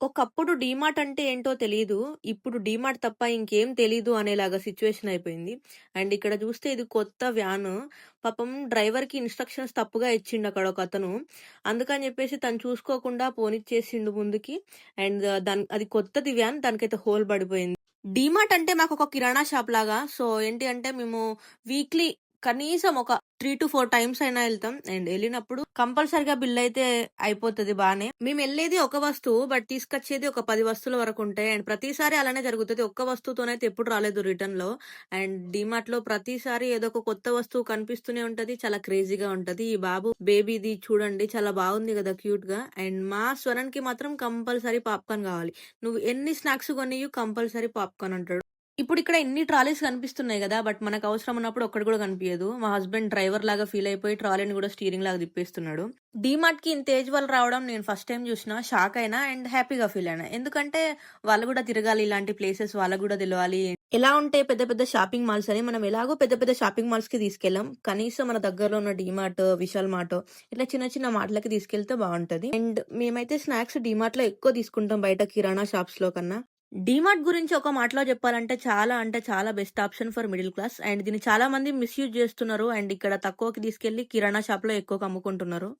ఒకప్పుడు డీమార్ట్ అంటే ఏంటో తెలియదు ఇప్పుడు డీమార్ట్ తప్ప ఇంకేం తెలీదు అనేలాగా సిచ్యువేషన్ అయిపోయింది. అండ్ ఇక్కడ చూస్తే ఇది కొత్త వ్యాన్ పాపం డ్రైవర్‌కి ఇన్‌స్ట్రక్షన్స్ తప్పుగా ఇచ్చిండు అక్కడ ఒక అతను అందుకని చెప్పేసి తను చూసుకోకుండా పోనిచ్చేసిండు ముందుకి. అండ్ దాని అది కొత్తది వ్యాన్ దానికైతే హోల్ పడిపోయింది. డీమార్ట్ అంటే మాకు ఒక కిరాణా షాప్ లాగా. సో ఏంటి అంటే మేము వీక్లీ కనీసం ఒక 3-4 టైమ్స్ అయినా వెళ్తాం అండ్ వెళ్ళినప్పుడు కంపల్సరిగా బిల్ అయితే అయిపోతది బానే. మేమెళ్ళేది ఒక వస్తువు. బట్ తీసుకొచ్చేది ఒక పది వస్తువుల వరకు ఉంటాయి. అండ్ ప్రతిసారి అలానే జరుగుతుంది ఒక్క వస్తువుతోనైతే ఎప్పుడు రాలేదు రిటర్న్లో అండ్ డీమార్ట్‌లో ప్రతిసారి ఏదో ఒక కొత్త వస్తువు కనిపిస్తూనే ఉంటది. చాలా క్రేజీగా ఉంటది. ఈ బాబు బేబీది చూడండి చాలా బాగుంది కదా క్యూట్గా అండ్ మా స్వరణ్కి మాత్రం కంపల్సరీ పాప్‌కార్న్ కావాలి. నువ్వు ఎన్ని స్నాక్స్ కొనియు కంపల్సరీ పాప్‌కార్న్ అంటాడు. ఇప్పుడు ఇక్కడ ఎన్ని ట్రాలీస్ కనిపిస్తున్నాయి కదా బట్ మనకు అవసరం ఉన్నప్పుడు ఒక్కటి కూడా కనిపియదు. మా హస్బెండ్ డ్రైవర్ లాగా ఫీల్ అయిపోయి ట్రాలీని కూడా స్టీరింగ్ లాగా తిప్పేస్తున్నాడు. డీమార్ట్‌కి ఇంత ఏజ్ వాళ్ళు రావడం నేను ఫస్ట్ టైం చూసిన షాక్ అయినా అండ్ హ్యాపీగా ఫీల్ అయినా. ఎందుకంటే వాళ్ళు కూడా తిరగాలి ఇలాంటి ప్లేసెస్ వాళ్ళకి కూడా తెలవాలి. ఎలా ఉంటే పెద్ద పెద్ద షాపింగ్ మాల్స్ అని మనం ఎలాగో పెద్ద పెద్ద షాపింగ్ మాల్స్కి తీసుకెళ్ళం. కనీసం మన దగ్గరలో ఉన్న డీమార్ట్, విశాల్ మార్ట్ ఇట్లా చిన్న చిన్న మార్ట్‌లకి తీసుకెళ్తే బాగుంటది. అండ్ మేమైతే స్నాక్స్ డీమార్ట్‌లో ఎక్కువ తీసుకుంటాం బయట కిరాణా షాప్స్లో కన్నా. డీమార్ట్ గురించి ఒక మాటలో చెప్పాలంటే చాలా అంటే చాలా best option for middle class. And దీన్ని చాలా మంది మిస్‌యూజ్ చేస్తున్నారు. అండ్ ఇక్కడ తక్కువకి తీసుకెళ్ళి కిరాణా షాప్‌లో ఎక్కువ అమ్ముకుంటున్నారు.